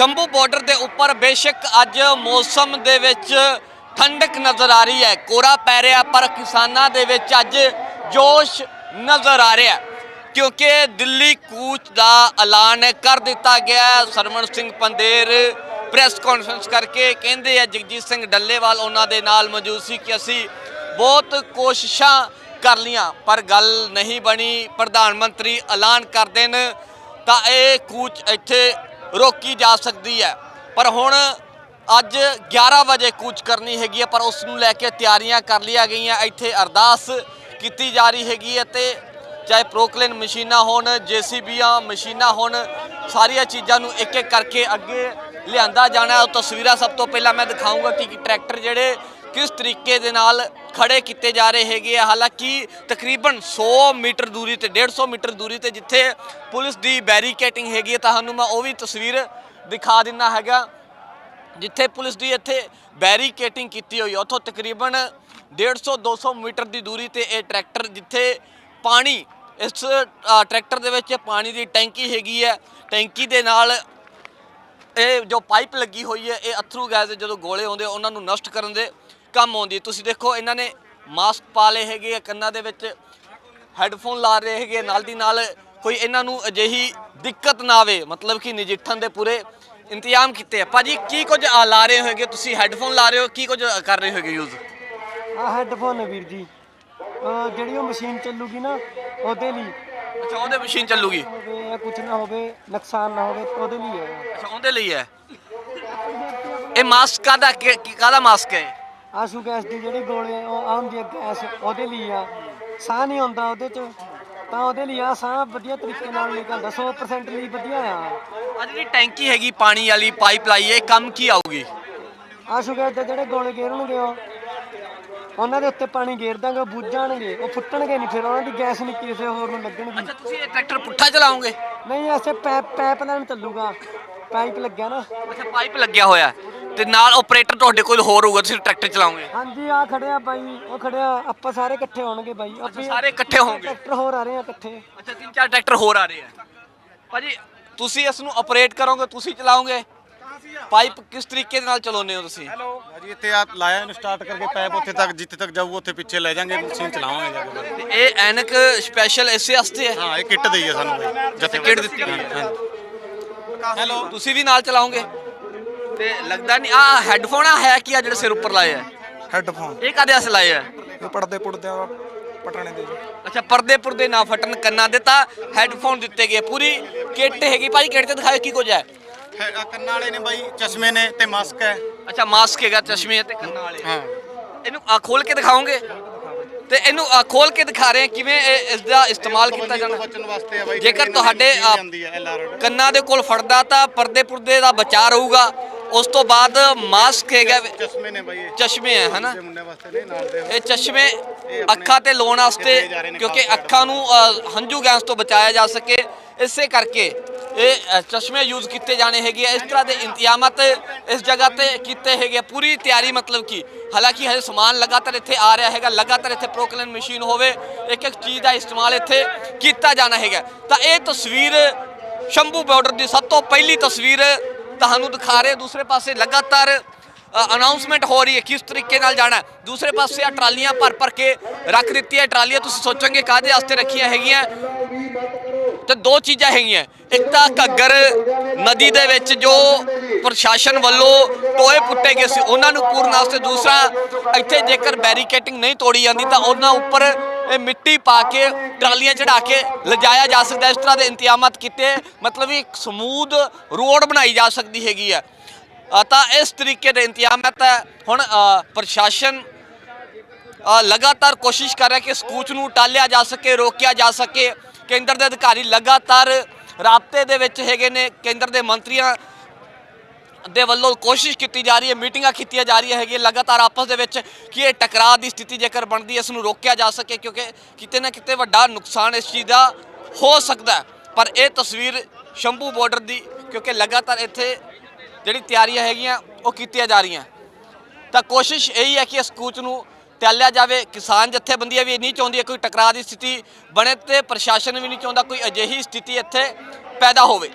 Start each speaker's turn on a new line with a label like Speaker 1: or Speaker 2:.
Speaker 1: Shambhu border ਦੇ ਉੱਪਰ ਬੇਸ਼ੱਕ ਅੱਜ ਮੌਸਮ ਦੇ ਵਿੱਚ ਠੰਡਕ ਨਜ਼ਰ ਆ ਰਹੀ ਹੈ। ਕੋਰਾ ਪੈ ਰਿਹਾ, ਪਰ ਕਿਸਾਨਾਂ ਦੇ ਵਿੱਚ ਅੱਜ ਜੋਸ਼ ਨਜ਼ਰ ਆ ਰਿਹਾ ਕਿਉਂਕਿ ਦਿੱਲੀ ਕੂਚ ਦਾ ਐਲਾਨ ਕਰ ਦਿੱਤਾ ਗਿਆ ਸਰਵਣ ਸਿੰਘ ਪੰਦੇਰ ਪ੍ਰੈਸ ਕਾਨਫਰੰਸ ਕਰਕੇ ਕਹਿੰਦੇ ਆ, ਜਗਜੀਤ ਸਿੰਘ ਡੱਲੇਵਾਲ ਉਹਨਾਂ ਦੇ ਨਾਲ ਮੌਜੂਦ ਸੀ ਕਿ ਅਸੀਂ ਬਹੁਤ ਕੋਸ਼ਿਸ਼ਾਂ ਕਰ ਲੀਆਂ ਪਰ ਗੱਲ ਨਹੀਂ ਬਣੀ। ਪ੍ਰਧਾਨ ਮੰਤਰੀ ਐਲਾਨ ਕਰਦੇ ਨੇ ਤਾਂ ਇਹ ਕੂਚ ਇੱਥੇ ਰੋਕੀ ਜਾ ਸਕਦੀ ਹੈ। ਪਰ ਹੁਣ ਅੱਜ 11 ਵਜੇ ਕੂਚ ਕਰਨੀ ਹੈਗੀ ਹੈ, ਪਰ ਉਸ ਨੂੰ ਲੈ ਕੇ ਤਿਆਰੀਆਂ ਕਰ ਲਈਆਂ ਗਈਆਂ। ਇੱਥੇ ਅਰਦਾਸ ਕੀਤੀ ਜਾ ਰਹੀ ਹੈਗੀ ਹੈ ਤੇ ਚਾਹੇ ਪ੍ਰੋਕਲੇਨ ਮਸ਼ੀਨਾਂ ਹੋਣ, ਜੀਸੀਬੀਆਂ ਮਸ਼ੀਨਾਂ ਹੋਣ, ਸਾਰੀਆਂ ਚੀਜ਼ਾਂ ਨੂੰ ਇੱਕ ਇੱਕ ਕਰਕੇ ਅੱਗੇ ਲਿਆਂਦਾ ਜਾਣਾ ਉਹ ਤਸਵੀਰਾਂ ਸਭ ਤੋਂ ਪਹਿਲਾਂ ਮੈਂ ਦਿਖਾਊਂਗਾ ਕਿ ਟਰੈਕਟਰ ਜਿਹੜੇ ਕਿਸ ਤਰੀਕੇ ਦੇ ਨਾਲ ਖੜੇ ਕੀਤੇ ਜਾ ਰਹੇ ਹੈਗੇ ਆ? ਹਾਲਾਂਕਿ ਤਕਰੀਬਨ 100 ਮੀਟਰ ਦੂਰੀ ਤੇ 150 ਮੀਟਰ ਦੂਰੀ ਤੇ ਜਿੱਥੇ ਪੁਲਿਸ ਦੀ ਬੈਰੀਕੇਟਿੰਗ ਹੈਗੀ ਹੈ ਤੁਹਾਨੂੰ ਮੈਂ ਉਹ ਵੀ ਤਸਵੀਰ ਦਿਖਾ ਦਿੰਦਾ ਹੈਗਾ, ਜਿੱਥੇ ਪੁਲਿਸ ਦੀ ਇੱਥੇ ਬੈਰੀਕੇਟਿੰਗ ਕੀਤੀ ਹੋਈ ਹੈ ਉੱਥੋਂ ਤਕਰੀਬਨ 150 200 ਮੀਟਰ ਦੀ ਦੂਰੀ ਤੇ ਇਹ ਟਰੈਕਟਰ ਜਿੱਥੇ ਪਾਣੀ, ਇਸ ਟਰੈਕਟਰ ਦੇ ਵਿੱਚ ਪਾਣੀ ਦੀ ਟੈਂਕੀ ਹੈਗੀ ਹੈ ਟੈਂਕੀ ਦੇ ਨਾਲ ਇਹ ਜੋ ਪਾਈਪ ਲੱਗੀ ਹੋਈ ਹੈ ਇਹ ਅਥਰੂ ਗੈਸ ਦੇ ਜਦੋਂ ਗੋਲੇ ਆਉਂਦੇ ਉਹਨਾਂ ਨੂੰ ਨਸ਼ਟ ਕਰਨ ਦੇ ਕੰਮ ਆਉਂਦੀ। ਤੁਸੀਂ ਦੇਖੋ ਇਹਨਾਂ ਨੇ ਮਾਸਕ ਪਾ ਲਏ ਹੈਗੇ ਆ, ਕੰਨਾਂ ਦੇ ਵਿੱਚ ਹੈੱਡਫੋਨ ਲਾ ਰਹੇ ਹੈਗੇ ਨਾਲ ਦੀ ਨਾਲ ਕੋਈ ਇਹਨਾਂ ਨੂੰ ਅਜਿਹੀ ਦਿੱਕਤ ਨਾ ਆਵੇ ਮਤਲਬ ਕਿ ਨਜਿੱਠਣ ਦੇ ਪੂਰੇ ਇੰਤਜ਼ਾਮ ਕੀਤੇ ਆ। ਭਾਜੀ ਕੀ ਕੁਝ ਆ ਲਾ ਰਹੇ ਹੋਗੇ ਤੁਸੀਂ ਹੈੱਡਫੋਨ ਲਾ ਰਹੇ ਹੋ ਕੀ ਕੁਝ ਕਰ ਰਹੇ ਹੋਗੇ ਯੂਜ਼?
Speaker 2: ਆ ਹੈੱਡਫੋਨ ਵੀਰ ਜੀ। ਅਹ ਜਿਹੜੀ ਉਹ ਮਸ਼ੀਨ ਚੱਲੂਗੀ ਨਾ ਉਹਦੇ ਲਈ।
Speaker 1: ਅੱਛਾ ਉਹਦੇ ਮਸ਼ੀਨ ਚੱਲੂਗੀ?
Speaker 2: ਹੋਵੇ ਜਾਂ ਕੁਝ ਨਾ ਹੋਵੇ ਨੁਕਸਾਨ ਨਾ ਹੋਵੇ ਉਹਦੇ ਲਈ ਹੈ।
Speaker 1: ਅੱਛਾ ਉਹਦੇ ਲਈ ਹੈ। ਇਹ ਮਾਸਕ ਕਾਦਾ ਕਾਦਾ ਮਾਸਕ ਹੈ?
Speaker 2: ਆਸ਼ੂ ਗੈਸ ਦੀ ਜਿਹੜੀ ਗੋਲੇ ਉਹ ਆ ਹੁੰਦੀ ਹੈ ਗੈਸ ਉਹਦੇ ਲਈ ਆ। ਸਾਹ ਨਹੀਂ ਆਉਂਦਾ ਉਹਦੇ ਚ ਤਾਂ ਉਹਦੇ ਲਈ ਆ ਸਾਹ ਵਧੀਆ ਤਰੀਕੇ ਨਾਲ ਨਿਕਲਦਾ 100% ਲਈ ਵਧੀਆ ਆ।
Speaker 1: ਆ ਜਿਹੜੀ ਟੈਂਕੀ ਹੈਗੀ ਪਾਣੀ ਵਾਲੀ ਪਾਈਪ ਲਾਈ ਹੈ ਇਹ ਕੰਮ ਕੀ ਆਊਗੀ?
Speaker 2: ਆਸ਼ੂ ਗੈਸ ਦੇ ਜਿਹੜੇ ਗੋਲੇ ਗੇਰਨਗੇ ਉਹ ਉਹਨਾਂ ਦੇ ਉੱਤੇ ਪਾਣੀ ਗੇਰ ਦਾਂਗੇ ਉਹ ਬੁੱਝ ਜਾਣਗੇ ਉਹ ਫੁੱਟਣਗੇ ਨਹੀਂ ਫਿਰ ਉਹਨਾਂ ਦੀ ਗੈਸ ਨਹੀਂ ਕਿਸੇ ਹੋਰ ਨੂੰ ਲੱਗਣਗੀ।
Speaker 1: ਅੱਛਾ ਤੁਸੀਂ ਇਹ ਟਰੈਕਟਰ ਪੁੱਠਾ ਚਲਾਓਗੇ?
Speaker 2: ਨਹੀਂ ਐਸੇ ਪੈਪ ਪੈਪ ਨਾਲ ਚੱਲੂਗਾ। ਪਾਈਪ ਲੱਗਿਆ ਨਾ।
Speaker 1: ਅੱਛਾ ਪਾਈਪ ਲੱਗਿਆ ਹੋਇਆ। ਤੇ ਨਾਲ ਆਪਰੇਟਰ ਤੁਹਾਡੇ ਕੋਲ ਹੋਰ ਹੋਊਗਾ ਤੁਸੀਂ ਟਰੈਕਟਰ ਚਲਾਓਗੇ।
Speaker 2: ਹਾਂਜੀ ਆ ਖੜਿਆ ਬਾਈ ਉਹ ਖੜਿਆ ਆਪਾਂ ਸਾਰੇ ਇਕੱਠੇ ਹੋਣਗੇ ਬਾਈ।
Speaker 1: ਅੱਛਾ ਸਾਰੇ ਇਕੱਠੇ ਹੋਵੋਗੇ
Speaker 2: ਟਰੈਕਟਰ ਹੋਰ ਆ ਰਹੇ ਆ ਇਕੱਠੇ।
Speaker 1: ਅੱਛਾ ਤਿੰਨ ਚਾਰ ਟਰੈਕਟਰ ਹੋਰ ਆ ਰਹੇ ਆ। ਭਾਜੀ ਤੁਸੀਂ ਇਸ ਨੂੰ ਆਪਰੇਟ ਕਰੋਗੇ ਤੁਸੀਂ ਚਲਾਓਗੇ? ਪਾਈਪ ਕਿਸ ਤਰੀਕੇ ਦੇ ਨਾਲ ਚਲਾਉਂਦੇ ਹੋ ਤੁਸੀਂ?
Speaker 3: ਜੀ ਇੱਥੇ ਆ ਲਾਇਆ ਇਹਨੂੰ ਸਟਾਰਟ ਕਰਕੇ ਪੈਪ ਉੱਥੇ ਤੱਕ ਜਿੱਥੇ ਤੱਕ ਜਾਊਗਾ ਉੱਥੇ ਪਿੱਛੇ ਲੈ ਜਾਾਂਗੇ ਮਸ਼ੀਨ ਚਲਾਵਾਂਗੇ ਜਾ ਕੇ।
Speaker 1: ਤੇ ਇਹ ਐਨਕ ਸਪੈਸ਼ਲ ਇਸੇ ਵਾਸਤੇ ਹੈ?
Speaker 3: ਹਾਂ ਇਹ ਕਿੱਟ ਦਈ ਹੈ ਸਾਨੂੰ ਬਾਈ ਜੱਥੇ
Speaker 1: ਕਿੱਟ ਦਿੱਤੀ ਹੋਈ ਹੈ।
Speaker 3: ਹੈਲੋ
Speaker 1: ਤੁਸੀਂ ਵੀ ਨਾਲ ਚਲਾਓਗੇ? ਤੇ ਲੱਗਦਾ ਨਹੀਂ ਆ ਹੈੱਡਫੋਨ ਆ ਹੈ ਕੀ ਆ ਜਿਹੜੇ ਸਿਰ ਉੱਪਰ ਲਾਏ ਆ?
Speaker 4: ਹੈੱਡਫੋਨ
Speaker 1: ਇਹ ਕਾਦੇ ਵਾਸਤੇ ਲਾਏ ਆ?
Speaker 4: ਇਹ ਪੜਦੇ ਪੁੜਦੇ ਆ ਪਟਾਣੇ ਦੇ ਜੀ।
Speaker 1: ਅੱਛਾ ਪਰਦੇ ਪੁਰਦੇ ਨਾ ਫਟਣ ਕੰਨਾਂ ਦੇ ਤਾਂ ਹੈੱਡਫੋਨ ਦਿੱਤੇ ਗਏ ਪੂਰੀ ਕਿੱਟ ਹੈਗੀ ਭਾਈ ਕਿੱਟ ਤੇ ਦਿਖਾਓ ਕੀ ਕੁਝ ਹੈ?
Speaker 3: ਹੈ- ਆਹ ਕੰਨਾਂ ਵਾਲੇ ਨੇ ਬਾਈ ਚਸ਼ਮੇ ਨੇ ਤੇ ਮਾਸਕ ਹੈ।
Speaker 1: ਅੱਛਾ ਮਾਸਕ ਹੈਗਾ ਚਸ਼ਮੇ ਤੇ ਕੰਨਾਂ ਵਾਲੇ।
Speaker 3: ਹਾਂ।
Speaker 1: ਇਹਨੂੰ ਆ ਖੋਲ ਕੇ ਦਿਖਾਓਗੇ? ਤੇ ਇਹਨੂੰ ਆ ਖੋਲ ਕੇ ਦਿਖਾ ਰਹੇ ਹਾਂ ਕਿਵੇਂ ਇਹ ਇਸ ਦਾ ਇਸਤੇਮਾਲ ਕੀਤਾ
Speaker 3: ਤੋਂ
Speaker 1: ਜਾਣਾ?
Speaker 3: ਬਚਣ ਵਾਸਤੇ ਆ ਬਾਈ
Speaker 1: ਜੇਕਰ ਤੁਹਾਡੇ
Speaker 3: ਜਾਂਦੀ ਹੈ
Speaker 1: ਕੰਨਾਂ ਦੇ ਕੋਲ ਫੜਦਾ ਤਾਂ ਪਰਦੇ ਪੁਰਦੇ ਦਾ ਬਚਾਅ ਰਹੂਗਾ। ਉਸ ਤੋਂ ਬਾਅਦ ਮਾਸਕ ਹੈਗਾ
Speaker 3: ਚਸ਼ਮੇ ਨੇ ਬਾਈ ਇਹ।
Speaker 1: ਚਸ਼ਮੇ ਹੈ ਹਨਾ?
Speaker 3: ਤੇ ਮੁੰਡੇ ਵਾਸਤੇ ਨੇ ਨਾਲ ਦੇ
Speaker 1: ਇਹ ਚਸ਼ਮੇ ਅੱਖਾਂ ਤੇ ਲਾਉਣ ਵਾਸਤੇ ਕਿਉਂਕਿ ਅੱਖਾਂ ਨੂੰ ਅ, ਹੰਝੂ ਗੈਸ ਤੋਂ ਬਚਾਇਆ ਜਾ ਸਕੇ। ਇਸੇ ਕਰਕੇ ਇਹ ਅ, ਚਸ਼ਮੇ ਯੂਜ਼ ਕੀਤੇ ਜਾਣੇ ਹੈਗੇ ਆ। ਇਸ ਤਰ੍ਹਾਂ ਦੇ ਇੰਤਜ਼ਾਮਤ ਇਸ ਜਗ੍ਹਾ ਤੇ ਕੀਤੇ ਹੈਗੇ ਆ। ਪੂਰੀ ਤਿਆਰੀ ਮਤਲਬ ਕਿ ਹਾਲਾਂਕਿ ਹਜੇ ਸਮਾਨ ਲਗਾਤਾਰ ਇੱਥੇ ਆ ਰਿਹਾ ਹੈਗਾ। ਲਗਾਤਾਰ ਇੱਥੇ ਪ੍ਰੋਕਲਨ ਮਸ਼ੀਨ ਹੋਵੇ ਇੱਕ ਇੱਕ ਚੀਜ਼ ਦਾ ਇਸਤੇਮਾਲ ਇੱਥੇ ਕੀਤਾ ਜਾਣਾ ਹੈਗਾ। ਤਾਂ ਇਹ ਤਸਵੀਰ ਸ਼ੰਭੂ ਬਾਰਡਰ ਦੀ ਸਭ ਤੋਂ ਪਹਿਲੀ ਤਸਵੀਰ ਤੁਹਾਨੂੰ ਦਿਖਾ ਰਹੇ ਦੂਸਰੇ ਪਾਸੇ ਲਗਾਤਾਰ ਅਨਾਉਂਸਮੈਂਟ ਹੋ ਰਹੀ ਹੈ ਕਿਸ ਤਰੀਕੇ ਨਾਲ ਜਾਣਾ ਦੂਸਰੇ ਪਾਸੇ ਆ ਟਰਾਲੀਆਂ ਭਰ ਭਰ ਕੇ ਰੱਖ ਦਿੱਤੀਆਂ। ਟਰਾਲੀਆਂ ਤੁਸੀਂ ਸੋਚੋਗੇ ਕਾਹਦੇ ਵਾਸਤੇ ਰੱਖੀਆਂ ਹੈਗੀਆਂ। ਤੇ ਦੋ ਚੀਜ਼ਾਂ ਹੈਗੀਆਂ। ਇੱਕ ਤਾਂ ਘੱਗਰ ਨਦੀ ਦੇ ਵਿੱਚ ਜੋ ਪ੍ਰਸ਼ਾਸਨ ਵੱਲੋਂ ਟੋਏ ਪੁੱਟੇ ਗਏ ਸੀ, ਉਹਨਾਂ ਨੂੰ ਪੂਰਨ ਵਾਸਤੇ। ਦੂਸਰਾ, ਇੱਥੇ ਜੇਕਰ ਬੈਰੀਕੇਟਿੰਗ ਨਹੀਂ ਤੋੜੀ ਜਾਂਦੀ ਤਾਂ ਉਹਨਾਂ ਉੱਪਰ ਇਹ ਮਿੱਟੀ ਪਾ ਕੇ, ਟਰਾਲੀਆਂ ਚੜਾ ਕੇ ਲਿਜਾਇਆ ਜਾ ਸਕਦਾ ਇਸ ਤਰ੍ਹਾਂ ਦੇ ਇੰਤਜ਼ਾਮਾਤ ਕੀਤੇ। ਮਤਲਬ ਇੱਕ ਸਮੂਦ ਰੋਡ ਬਣਾਈ ਜਾ ਸਕਦੀ ਹੈਗੀ ਹੈ ਤਾਂ ਇਸ ਤਰੀਕੇ ਦੇ ਇੰਤਜ਼ਾਮਾਤ ਹੈ। ਹੁਣ ਪ੍ਰਸ਼ਾਸਨ ਲਗਾਤਾਰ ਕੋਸ਼ਿਸ਼ ਕਰ ਰਿਹਾ ਕਿ ਸਕੂਚ ਨੂੰ ਟਾਲਿਆ ਜਾ ਸਕੇ, ਰੋਕਿਆ ਜਾ ਸਕੇ। ਕੇਂਦਰ ਦੇ ਅਧਿਕਾਰੀ ਲਗਾਤਾਰ ਰਾਬਤੇ ਦੇ ਵਿੱਚ ਹੈਗੇ ਨੇ। ਕੇਂਦਰ ਦੇ ਮੰਤਰੀਆਂ ਦੇ ਵੱਲੋਂ ਕੋਸ਼ਿਸ਼ ਕੀਤੀ ਜਾ ਰਹੀ ਹੈ, ਮੀਟਿੰਗਾਂ ਕੀਤੀਆਂ ਜਾ ਰਹੀਆਂ ਹੈਗੀਆਂ, ਲਗਾਤਾਰ ਆਪਸ ਦੇ ਵਿੱਚ ਕਿ ਇਹ ਟਕਰਾਅ ਦੀ ਸਥਿਤੀ ਜੇਕਰ ਬਣਦੀ ਹੈ, ਇਸ ਨੂੰ ਰੋਕਿਆ ਜਾ ਸਕੇ, ਕਿਉਂਕਿ ਕਿਤੇ ਨਾ ਕਿਤੇ ਵੱਡਾ ਨੁਕਸਾਨ ਇਸ ਚੀਜ਼ ਦਾ ਹੋ ਸਕਦਾ ਪਰ ਇਹ ਤਸਵੀਰ ਸ਼ੰਭੂ ਬਾਰਡਰ ਦੀ, ਕਿਉਂਕਿ ਲਗਾਤਾਰ ਇੱਥੇ ਜਿਹੜੀ ਤਿਆਰੀਆਂ ਹੈਗੀਆਂ, ਉਹ ਕੀਤੀਆਂ ਜਾ ਰਹੀਆਂ। ਤਾਂ ਕੋਸ਼ਿਸ਼ ਇਹੀ ਹੈ ਕਿ ਇਸ ਕੂਚ ਨੂੰ ਟਾਲਿਆ ਜਾਵੇ। ਕਿਸਾਨ ਜਥੇਬੰਦੀਆਂ ਵੀ ਨਹੀਂ ਚਾਹੁੰਦੀਆਂ ਕੋਈ ਟਕਰਾਅ ਦੀ ਸਥਿਤੀ ਬਣੇ ਤੇ ਪ੍ਰਸ਼ਾਸਨ ਵੀ ਨਹੀਂ ਚਾਹੁੰਦਾ ਕੋਈ ਅਜਿਹੀ ਸਥਿਤੀ ਇੱਥੇ ਪੈਦਾ ਹੋਵੇ।